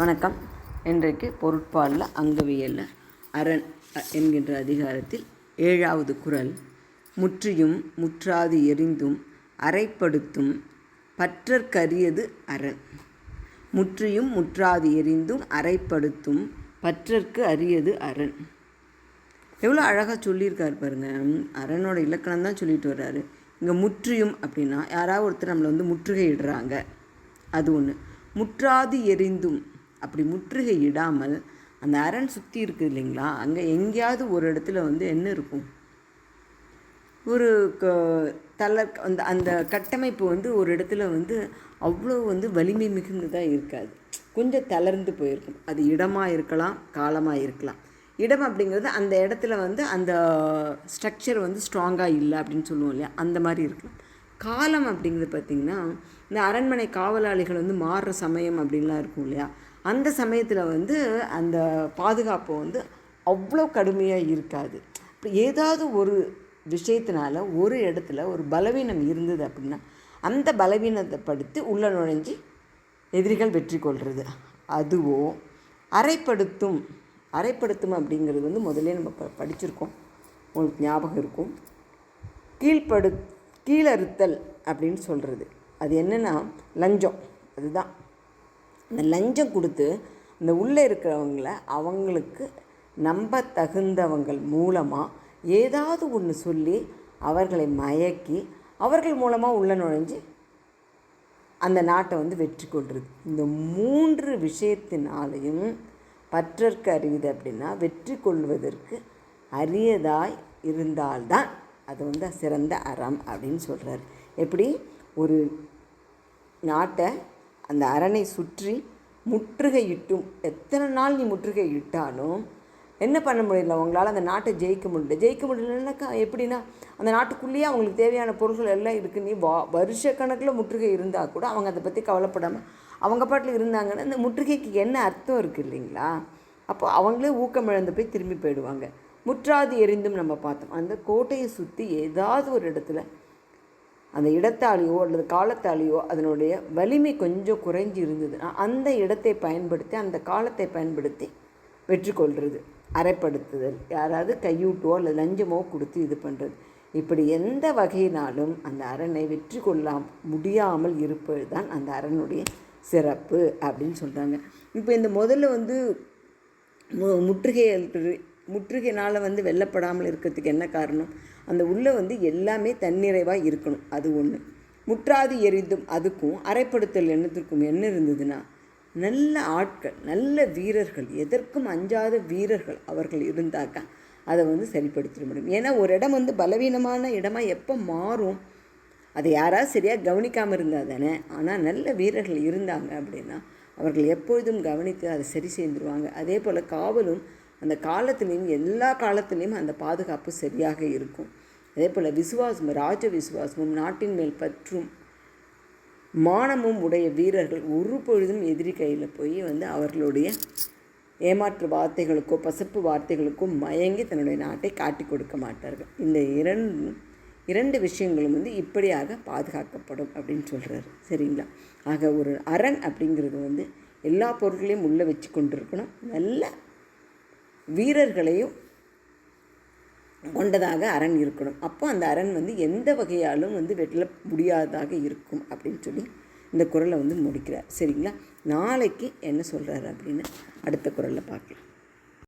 வணக்கம். இன்றைக்கு பொருட்பாலில் அங்கவியலில் அரண் என்கின்ற அதிகாரத்தில் ஏழாவது குரல். முற்றியும் முற்றாது எரிந்தும் அறைப்படுத்தும் பற்றற்கரியது அரண். முற்றியும் முற்றாது எரிந்தும் அறைப்படுத்தும் பற்றற்கு அரியது அரண். எவ்வளோ அழகாக சொல்லியிருக்காரு பாருங்க. அரணோட இலக்கணம் தான் சொல்லிட்டு வர்றாரு. இங்கே முற்றியும் அப்படின்னா யாராவது ஒருத்தர் நம்மளை வந்து முற்றுகையிடுறாங்க. அது ஒன்று முற்றாது எரிந்தும் அப்படி முற்றுகை இடாமல் அந்த அரண் சுற்றி இருக்குது இல்லைங்களா? அங்கே எங்கேயாவது ஒரு இடத்துல வந்து என்ன இருக்கும்? ஒரு க தளர் அந்த அந்த கட்டமைப்பு வந்து ஒரு இடத்துல வந்து அவ்வளோ வந்து வலிமை மிகுந்ததாக இருக்காது. கொஞ்சம் தளர்ந்து போயிருக்கும். அது இடமாக இருக்கலாம் காலமாக இருக்கலாம். இடம் அப்படிங்கிறது அந்த இடத்துல வந்து அந்த ஸ்ட்ரக்சர் வந்து ஸ்ட்ராங்காக இல்லை அப்படின்னு சொல்லுவோம் இல்லையா? அந்த மாதிரி இருக்கலாம். காலம் அப்படிங்கிறது பார்த்திங்கன்னா இந்த அரண்மனை காவலாளிகள் வந்து மாறுற சமயம் அப்படின்லாம் இருக்கும் இல்லையா? அந்த சமயத்தில் வந்து அந்த பாதுகாப்பு வந்து அவ்வளோ கடுமையாக இருக்காது. இப்போ ஏதாவது ஒரு விஷயத்தினால ஒரு இடத்துல ஒரு பலவீனம் இருந்தது அப்படின்னா அந்த பலவீனத்தை படுத்தி உள்ளே நுழைஞ்சி எதிரிகள் வெற்றி கொள்வது அதுவோ அரைப்படுத்தும் அரைப்படுத்தும் அப்படிங்கிறது வந்து முதல்ல நம்ம ப படிச்சிருக்கோம். உங்களுக்கு ஞாபகம் இருக்கும். கீழ்படு கீழறுத்தல் அப்படின்னு சொல்கிறது அது என்னென்னா லஞ்சம். அதுதான். இந்த லஞ்சம் கொடுத்து இந்த உள்ளே இருக்கிறவங்கள அவங்களுக்கு நம்ப தகுந்தவங்கள் மூலமாக ஏதாவது ஒன்று சொல்லி அவர்களை மயக்கி அவர்கள் மூலமாக உள்ள நுழைஞ்சு அந்த நாட்டை வந்து வெற்றி கொள்வது இந்த மூன்று விஷயத்தினாலையும் பற்றற்கு அறிவுது அப்படின்னா வெற்றி கொள்வதற்கு அரியதாய் இருந்தால்தான் அது வந்து சிறந்த அறம் அப்படின்னு சொல்கிறார் எப்படி? ஒரு நாட்டை அந்த அரணை சுற்றி முற்றுகையிட்டும். எத்தனை நாள் நீ முற்றுகை இட்டாலும் என்ன பண்ண முடியல? உங்களால் அந்த நாட்டை ஜெயிக்க முடியல. ஜெயிக்க முடியலன்னாக்கா எப்படின்னா அந்த நாட்டுக்குள்ளேயே அவங்களுக்கு தேவையான பொருட்கள் எல்லாம் இருக்குது நீ வா வருஷக்கணக்கில் முற்றுகை இருந்தால் கூட அவங்க அதை பற்றி கவலைப்படாமல் அவங்க பாட்டில் இருந்தாங்கன்னா அந்த முற்றுகைக்கு என்ன அர்த்தம் இருக்குது இல்லைங்களா? அப்போ அவங்களே ஊக்கம் இழந்து போய் திரும்பி போயிடுவாங்க. முற்றாது எரிந்தும் நம்ம பார்த்தோம். அந்த கோட்டையை சுற்றி ஏதாவது ஒரு இடத்துல அந்த இடத்தாலேயோ அல்லது காலத்தாலேயோ அதனுடைய வலிமை கொஞ்சம் குறைஞ்சி இருந்ததுன்னா அந்த இடத்தை பயன்படுத்தி அந்த காலத்தை பயன்படுத்தி வெற்றி கொள்வது அரைப்படுத்துதல் யாராவது கையூட்டோ அல்லது லஞ்சமோ கொடுத்து இது பண்ணுறது இப்படி எந்த வகையினாலும் அந்த அரணை வெற்றி கொள்ளலாம் முடியாமல் இருப்பது தான் அந்த அரணுடைய சிறப்பு அப்படின்னு சொல்கிறாங்க இப்போ இந்த முதல்ல வந்து மு- முற்றுகை முற்றுகையினால் வந்து வெல்லப்படாமல் இருக்கிறதுக்கு என்ன காரணம்? அந்த உள்ளே வந்து எல்லாமே தன்னிறைவாக இருக்கணும். அது ஒன்று முற்றாது எரிந்தும் அதுக்கும் அரைப்படுத்தல் எண்ணத்திற்கும் என்ன இருந்ததுன்னா நல்ல ஆட்கள் நல்ல வீரர்கள் எதற்கும் அஞ்சாத வீரர்கள் அவர்கள் இருந்தாக்கா அதை வந்து சரிப்படுத்திட முடியும். ஏன்னா ஒரு இடம் வந்து பலவீனமான இடமா எப்போ மாறும் அதை யாராவது சரியாக கவனிக்காமல் இருந்தால் தானே. ஆனால் நல்ல வீரர்கள் இருந்தாங்க அப்படின்னா அவர்கள் எப்பொழுதும் கவனித்து அதை சரி செய்துருவாங்க. அதே போல் காவலும் அந்த காலத்துலேயும் எல்லா காலத்துலேயும் அந்த பாதுகாப்பு சரியாக இருக்கும். அதே போல் விசுவாசம் ராஜ விசுவாசமும் நாட்டின் மேல் பற்றும் மானமும் உடைய வீரர்கள் ஒரு பொழுதும் எதிரி கையில் போய் வந்து அவர்களுடைய ஏமாற்று வார்த்தைகளுக்கோ பசப்பு வார்த்தைகளுக்கோ மயங்கி தன்னுடைய நாட்டை காட்டி கொடுக்க மாட்டார்கள். இந்த இரண்டு இரண்டு விஷயங்களும் வந்து இப்படியாக பாதுகாக்கப்படும் அப்படின்னு சொல்கிறாரு சரிங்களா? ஆக ஒரு அரண் அப்படிங்கிறது வந்து எல்லா பொருட்களையும் உள்ளே வச்சு கொண்டு இருக்கணும் நல்ல வீரர்களையும் கொண்டதாக அரண் இருக்கணும். அப்போ அந்த அரண் வந்து எந்த வகையாலும் வந்து வெட்டில முடியாததாக இருக்கும் அப்படின்னு சொல்லி இந்த குரலை வந்து முடிக்கிறார். சரிங்களா? நாளைக்கு என்ன சொல்கிறாரு அப்படின்னு அடுத்த குரலில் பார்க்கலாம்.